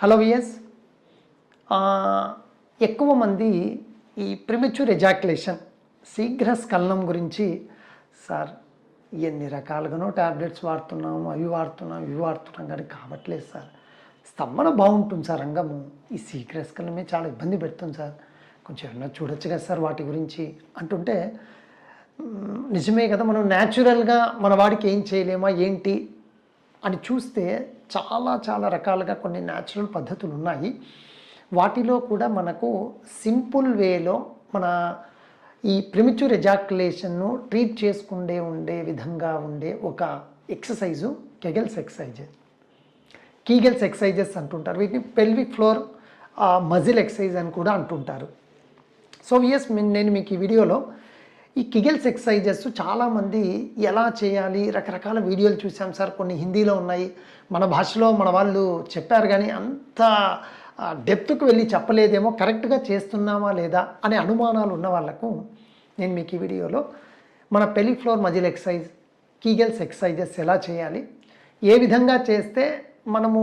Hello VS. ఎక్కువ మంది ఈ ప్రిమెచ్యూర్ ఎజాక్యులేషన్ శీఘ్ర స్ఖలనం గురించి సార్ ఎన్ని రకాలుగానో ట్యాబ్లెట్స్ వాడుతున్నాము అవి వాడుతున్నాం ఇవి వాడుతున్నాం కానీ కావట్లేదు సార్. స్తంభన బాగుంటుంది సార్ రంగము. ఈ శీఘ్ర స్ఖలనమే చాలా ఇబ్బంది పెడుతుంది సార్. కొంచెం ఏమన్నా చూడొచ్చు కదా సార్ వాటి గురించి. అంటుంటే నిజమే కదా మనం న్యాచురల్గా మన వాడికి ఏం చేయలేమా ఏంటి అని చూస్తే చాలా చాలా రకాలుగా కొన్ని న్యాచురల్ పద్ధతులు ఉన్నాయి. వాటిలో కూడా మనకు సింపుల్ వేలో మన ఈ ప్రిమిచ్యూర్ ఎజాక్యులేషన్ను ట్రీట్ చేసుకుండే ఉండే విధంగా ఉండే ఒక exercise Kegels exercise Kegels exercises అంటుంటారు. వీటిని పెల్విక్ ఫ్లోర్ మజిల్ ఎక్సర్సైజ్ అని కూడా అంటుంటారు. సో ఎస్ నేను మీకు ఈ వీడియోలో ఈ కిగిల్స్ ఎక్సర్సైజెస్ చాలామంది ఎలా చేయాలి? రకరకాల వీడియోలు చూసాం సార్. కొన్ని హిందీలో ఉన్నాయి. మన భాషలో మన వాళ్ళు చెప్పారు కానీ అంత డెప్త్కు వెళ్ళి చెప్పలేదేమో. కరెక్ట్గా చేస్తున్నామా లేదా అనే అనుమానాలు ఉన్న వాళ్ళకు నేను మీకు ఈ వీడియోలో మన pelvic floor muscle exercise Kegels exercises ఎలా చేయాలి? ఏ విధంగా చేస్తే మనము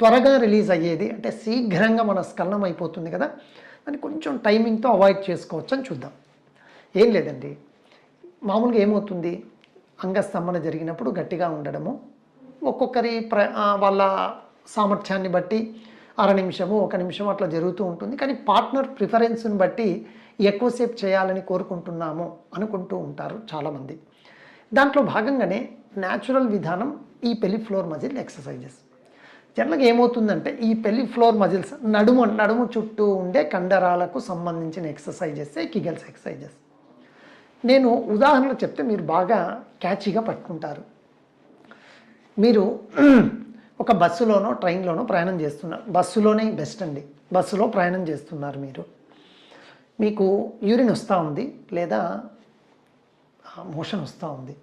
త్వరగా రిలీజ్ అయ్యేది? అంటే శీఘ్రంగా మన స్కలనం అయిపోతుంది కదా. దాన్ని కొంచెం టైమింగ్తో అవాయిడ్ చేసుకోవచ్చు అని చూద్దాం. ఏం లేదండి. మామూలుగా ఏమవుతుంది? అంగస్తంభన జరిగినప్పుడు గట్టిగా ఉండడము ఒక్కొక్కరి ప్ర వాళ్ళ సామర్థ్యాన్ని బట్టి అర నిమిషము ఒక నిమిషం అట్లా జరుగుతూ ఉంటుంది. కానీ పార్ట్నర్ ప్రిఫరెన్స్ని బట్టి ఎక్కువసేపు చేయాలని కోరుకుంటున్నాము అనుకుంటూ ఉంటారు చాలామంది. దాంట్లో భాగంగానే న్యాచురల్ విధానం ఈ పెళ్ళి ఫ్లోర్ మజిల్ ఎక్సర్సైజెస్. జనరల్గా ఏమవుతుందంటే ఈ పెళ్ళి ఫ్లోర్ మజిల్స్ నడుము నడుము చుట్టూ ఉండే కండరాలకు సంబంధించిన ఎక్సర్సైజెస్ కిగల్స్ ఎక్సర్సైజెస్. నేను ఉదాహరణలు చెప్తే మీరు బాగా క్యాచీగా పట్టుకుంటారు. మీరు ఒక బస్సులోనో ట్రైన్లోనో ప్రయాణం చేస్తున్నారు బస్సులోనే బెస్ట్ అండి. బస్సులో ప్రయాణం చేస్తున్నారు మీరు. మీకు యూరిన్ వస్తూ ఉంది లేదా మోషన్ వస్తూ ఉంది.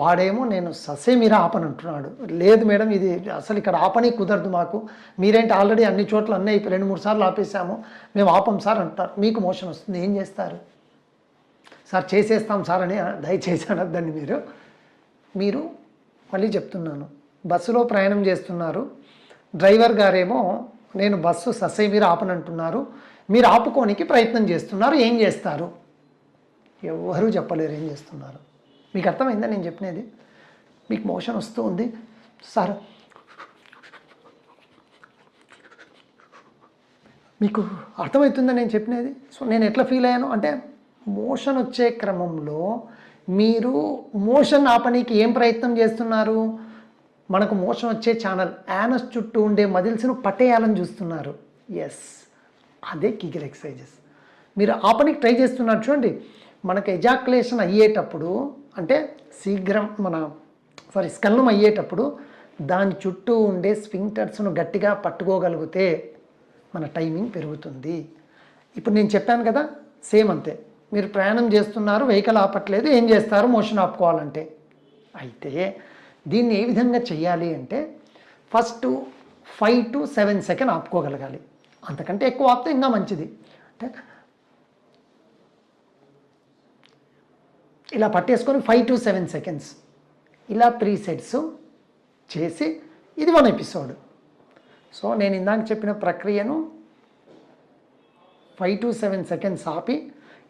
వాడేమో నేను ససే మీరు ఆపనంటున్నాడు. లేదు మేడం ఇది అసలు ఇక్కడ ఆపని కుదరదు మాకు. మీరేంటి ఆల్రెడీ అన్ని చోట్ల అన్నీ రెండు మూడు సార్లు ఆపేసాము మేము ఆపం సార్ అంటారు మీకు మోషన్ వస్తుంది ఏం చేస్తారు? సార్ చేసేస్తాం సార్ అని దయచేసి అనొద్దండి మీరు. మీరు మళ్ళీ చెప్తున్నాను. బస్సులో ప్రయాణం చేస్తున్నారు. డ్రైవర్ గారేమో నేను బస్సు ససై మీరు ఆపనంటున్నారు. మీరు ఆపుకోనికి ప్రయత్నం చేస్తున్నారు. ఏం చేస్తారు? ఎవరు చెప్పలేరు ఏం చేస్తున్నారు. మీకు అర్థమైందా నేను చెప్పినది? మీకు మోషన్ వస్తూ ఉంది. సార్ మీకు అర్థమవుతుందా నేను చెప్పినది? సో నేను ఎట్లా ఫీల్ అయ్యాను? అంటే మోషన్ వచ్చే క్రమంలో మీరు మోషన్ ఆపనీకి ఏం ప్రయత్నం చేస్తున్నారు? మనకు మోషన్ వచ్చే ఛానల్ యానస్ చుట్టూ ఉండే మజిల్స్ను పట్టేయాలని చూస్తున్నారు. ఎస్ అదే కిగిల్ ఎక్సర్సైజెస్. మీరు ఆపనికి ట్రై చేస్తున్నారు. చూడండి మనకు ఎజాక్యులేషన్ అయ్యేటప్పుడు అంటే శీఘ్రం మన సారీ స్కల్లం అయ్యేటప్పుడు దాని చుట్టూ ఉండే స్వింగ్టర్స్ను గట్టిగా పట్టుకోగలిగితే మన టైమింగ్ పెరుగుతుంది. ఇప్పుడు నేను చెప్పాను కదా సేమ్ అంతే. మీరు ప్రయాణం చేస్తున్నారు వెహికల్ ఆపట్లేదు ఏం చేస్తారు? మోషన్ ఆపుకోవాలంటే. అయితే దీన్ని ఏ విధంగా చేయాలి అంటే first five to seven second ఆపుకోగలగాలి. అంతకంటే ఎక్కువ ఆపితే ఇంకా మంచిది. అంటే ఇలా పట్టేసుకొని ఫైవ్ టు సెవెన్ సెకండ్స్ ఇలా త్రీ సెట్స్ చేసి ఇది వన్ ఎపిసోడ్. సో నేను ఇందాక చెప్పిన ప్రక్రియను ఫైవ్ టు సెవెన్ సెకండ్స్ ఆపి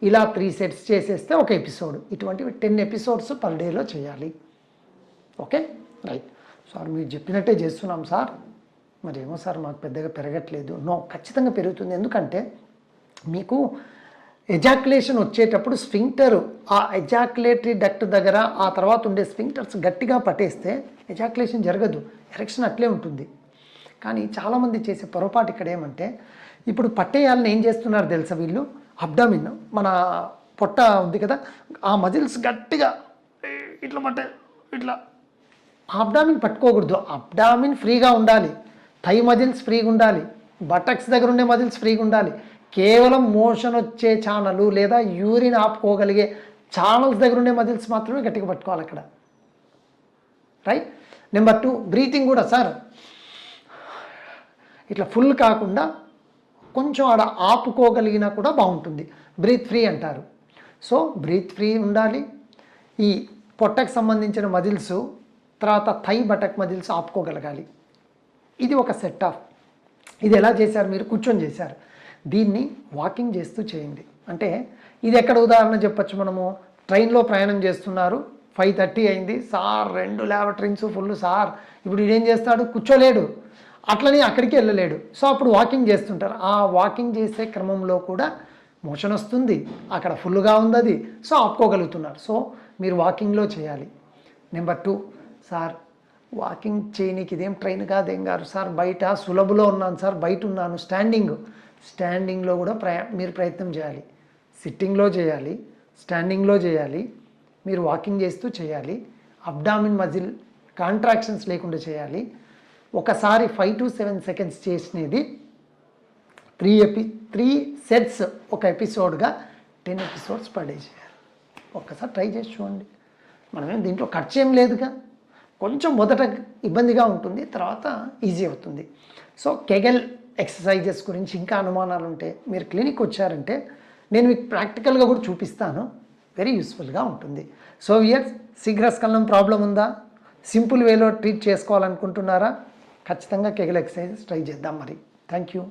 ఇలా త్రీ సెట్స్ చేసేస్తే ఒక ఎపిసోడ్. ఇటువంటివి టెన్ ఎపిసోడ్స్ పర్ డేలో చేయాలి. ఓకే? రైట్. సార్ మీరు చెప్పినట్టే చేస్తున్నాం సార్. మరి ఏమో సార్ మాకు పెద్దగా పెరగట్లేదు. నో ఖచ్చితంగా పెరుగుతుంది. ఎందుకంటే మీకు ఎజాక్యులేషన్ వచ్చేటప్పుడు స్ఫింక్టర్ ఆ ఎజాక్యులేటరీ డక్ట్ దగ్గర ఆ తర్వాత ఉండే స్ఫింక్టర్స్ గట్టిగా పట్టేస్తే ఎజాక్యులేషన్ జరగదు. ఎరెక్షన్ అట్లే ఉంటుంది. కానీ చాలామంది చేసే పొరపాటు ఇక్కడ ఏమంటే ఇప్పుడు పట్టేయాలని ఏం చేస్తున్నారు తెలుసా వీళ్ళు? అబ్డామిన్ మన పొట్ట ఉంది కదా ఆ మజిల్స్ గట్టిగా ఇట్లా పట్టే ఇట్లా. అబ్డామిన్ పట్టుకోకూడదు. అబ్డామిన్ ఫ్రీగా ఉండాలి. థై మజిల్స్ ఫ్రీగా ఉండాలి. బటక్స్ దగ్గర ఉండే మజిల్స్ ఫ్రీగా ఉండాలి. కేవలం మోషన్ వచ్చే ఛానల్ లేదా యూరిన్ ఆపుకోగలిగే ఛానల్స్ దగ్గర ఉండే మజిల్స్ మాత్రమే గట్టిగా పట్టుకోవాలి అక్కడ. రైట్ నెంబర్ టూ బ్రీతింగ్ కూడా సార్ ఇట్లా ఫుల్ కాకుండా కొంచెం ఆడ ఆపుకోగలిగినా కూడా బాగుంటుంది. బ్రీత్ ఫ్రీ అంటారు. సో బ్రీత్ ఫ్రీ ఉండాలి. ఈ పొట్టకు సంబంధించిన మజిల్స్ తర్వాత థై బటక్ మజిల్స్ ఆపుకోగలగాలి. ఇది ఒక సెట్ ఆఫ్ ఇది ఎలా చేశారు మీరు? కూర్చొని చేశారు. దీన్ని వాకింగ్ చేస్తూ చేయండి. అంటే ఇది ఎక్కడ ఉదాహరణ చెప్పొచ్చు మనము? ట్రైన్లో ప్రయాణం చేస్తున్నారు. ఫైవ్ థర్టీ అయింది. సార్ రెండు ల్యాబరేటరీస్ ఫుల్ సార్. ఇప్పుడు ఇదేం చేస్తాడు? కూర్చోలేడు. అట్లని అక్కడికి వెళ్ళలేడు. సో అప్పుడు వాకింగ్ చేస్తుంటారు. ఆ వాకింగ్ చేసే క్రమంలో కూడా మోషన్ వస్తుంది. అక్కడ ఫుల్గా ఉంది అది సో ఆపుకోగలుగుతున్నారు. సో మీరు వాకింగ్లో చేయాలి. నెంబర్ టూ సార్ వాకింగ్ చేయనీకి ఇదేం ట్రైన్ కాదేం గారు సార్ బయట సులభలో ఉన్నాను సార్. బయట ఉన్నాను. స్టాండింగ్ స్టాండింగ్లో కూడా ప్రయా మీరు ప్రయత్నం చేయాలి. సిట్టింగ్లో చేయాలి. స్టాండింగ్లో చేయాలి. మీరు వాకింగ్ చేస్తూ చేయాలి. అబ్డామిన్ మజిల్ కాంట్రాక్షన్స్ లేకుండా చేయాలి. ఒకసారి ఫైవ్ టు సెవెన్ సెకండ్స్ చేసినది. త్రీ ఎపి త్రీ సెట్స్ ఒక ఎపిసోడ్గా టెన్ ఎపిసోడ్స్ పడేసేయాలి ఒక్కసారి ట్రై చేసి చూడండి. మనమేం దీంట్లో ఖర్చు ఏం లేదుగా. కొంచెం మొదట ఇబ్బందిగా ఉంటుంది తర్వాత ఈజీ అవుతుంది. సో కెగెల్ ఎక్సర్సైజెస్ గురించి ఇంకా అనుమానాలు ఉంటే మీరు క్లినిక్ వచ్చారంటే నేను మీకు ప్రాక్టికల్గా కూడా చూపిస్తాను. వెరీ యూస్ఫుల్గా ఉంటుంది. సో ఇయర్స్ శీఘ్రస్కలనం ప్రాబ్లం ఉందా? సింపుల్ వేలో ట్రీట్ చేసుకోవాలనుకుంటున్నారా? ఖచ్చితంగా కెగెల్ ఎక్సర్సైజెస్ ట్రై చేద్దాం మరి. Thank you